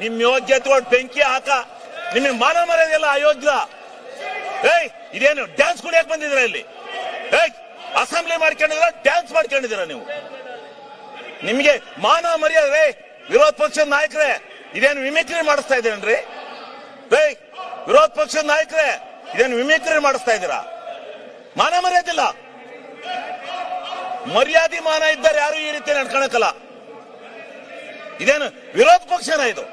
ನಿಮ್ ಯೋಗ್ಯತೆ ಬೆಂಕಿ ಹಾಕ. ನಿಮಗೆ ಮಾನ ಮರ್ಯಾದೆಲ್ಲ ಅಯೋಗ್ಯ. ಏಯ್, ಇದೇನು ಡ್ಯಾನ್ಸ್ ಕುಡಿಯಕ್ ಬಂದಿದ್ರ ಇಲ್ಲಿ? ಏಯ್ ಅಸೆಂಬ್ಲಿ ಮಾಡ್ಕೊಂಡಿದ್ರ ಡ್ಯಾನ್ಸ್ ಮಾಡ್ಕೊಂಡಿದ್ದೀರ ನೀವು? ನಿಮ್ಗೆ ಮಾನ ಮರ್ಯಾದೆ ವಿರೋಧ ಪಕ್ಷದ ನಾಯಕರೇ, ಇದೇನು ವಿಮಿಕ್ರಿ ಮಾಡಿಸ್ತಾ ಇದ್ದೀರೇನ್ರಿ? ಏಯ್, ವಿರೋಧ ಪಕ್ಷದ ನಾಯಕರೇ, ಇದೇನು ವಿಮಿಕ್ರಿ ಮಾಡಿಸ್ತಾ ಇದ್ದೀರಾ? ಮಾನ ಮರ್ಯಾದಿಲ್ಲ ಮರ್ಯಾದೆ ಮಾನ ಇದ್ದಾರೆ ಯಾರು ಈ ರೀತಿ ನಡ್ಕೊಳಕಲ್ಲ ಇದೇನು ವಿರೋಧ ಪಕ್ಷನ ಇದು?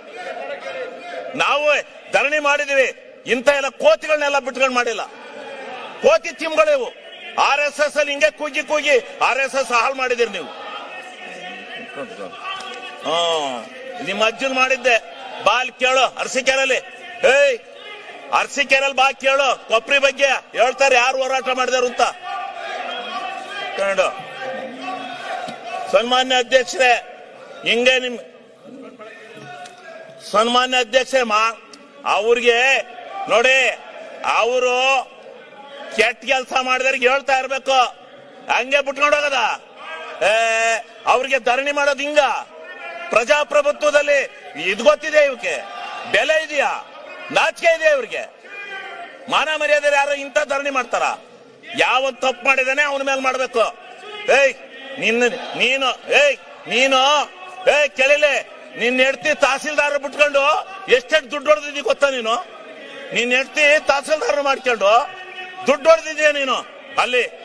ನಾವು ಧರಣಿ ಮಾಡಿದೀವಿ ಇಂಥ ಎಲ್ಲ ಕೋತಿಗಳನ್ನೆಲ್ಲ ಬಿಟ್ಕೊಂಡು ಮಾಡಿಲ್ಲ. ಕೋತಿ ತಿಮ್ಗಳಿವು ಆರ್ ಎಸ್ ಎಸ್ ಅಲ್ಲಿ ಹಿಂಗೆ ಕೂಗಿ ಕೂಗಿ ಆರ್ ಎಸ್ ಎಸ್ ಹಾಳು ಮಾಡಿದಿರಿ ನೀವು. ನಿಮ್ಮ ಅಜ್ಜನ್ ಮಾಡಿದ್ದೆ. ಬಾಲ್ ಕೇಳು, ಅರಸಿಕೆರೆಯಲ್ಲಿ. ಏಯ್, ಅರಸಿಕೆರೆಯಲ್ಲಿ ಬಾ ಕೇಳು, ಕೊಪ್ರಿ ಬಗ್ಗೆ ಹೇಳ್ತಾರೆ, ಯಾರು ಹೋರಾಟ ಮಾಡಿದಾರು ಅಂತ. ಕಂಡು ಸನ್ಮಾನ್ಯ ಅಧ್ಯಕ್ಷರೇ, ಹಿಂಗೆ ನಿಮ್ ಸನ್ಮಾನ್ಯ ಅಧ್ಯಕ್ಷ ಅವ್ರಿಗೆ ನೋಡಿ, ಅವರು ಕೆಟ್ಟ ಕೆಲಸ ಮಾಡಿದ್ರೆ ಹೇಳ್ತಾ ಇರ್ಬೇಕು. ಹಂಗೆ ಬಿಟ್ಕೊಂಡು ಹೋಗದ. ಅವ್ರಿಗೆ ಧರಣಿ ಮಾಡೋದು ಹಿಂಗ. ಪ್ರಜಾಪ್ರಭುತ್ವದಲ್ಲಿ ಇದು ಗೊತ್ತಿದೆ ಇವಕ್ಕೆ ಬೆಲೆ ಇದೆಯಾ? ನಾಚಿಕೆ ಇದೆಯಾ ಇವ್ರಿಗೆ? ಮಾನ ಮರ್ಯಾದೆ ಯಾರು ಇಂಥ ಧರಣಿ ಮಾಡ್ತಾರ? ಯಾವ ತಪ್ಪು ಮಾಡಿದಾನೆ ಅವನ ಮೇಲೆ ಮಾಡ್ಬೇಕು. ಏಯ್, ನಿನ್ನ, ನೀನು, ಏಯ್ ನೀನು, ಏಯ್, ಕೆಳಲೆ. ನಿನ್ನ ಹೆಡ್ತಿ ತಹಸೀಲ್ದಾರ್ ಬಿಟ್ಕೊಂಡು ಎಷ್ಟೆಷ್ಟು ದುಡ್ಡು ಹೊಡೆದಿದ್ದಿ ಗೊತ್ತಾ ನೀನು? ನಿನ್ನ ಹೆಡ್ತಿ ತಹಸೀಲ್ದಾರ್ ಮಾಡ್ಕೊಂಡು ದುಡ್ಡು ಹೊಡೆದಿದ್ಯಾ ನೀನು? ಅಲ್ಲಿ.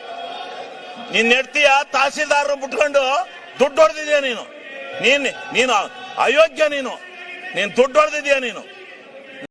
ನಿನ್ನ ಹೆಡ್ತಿಯ ತಹಸೀಲ್ದಾರ್ ಬಿಟ್ಕೊಂಡು ದುಡ್ಡು ಹೊಡೆದಿದ್ಯಾ ನೀನು? ನೀನ್, ನೀನು ಅಯೋಗ್ಯ ನೀನು. ನೀನ್ ದುಡ್ಡು ಹೊಡೆದಿದ್ಯಾ ನೀನು?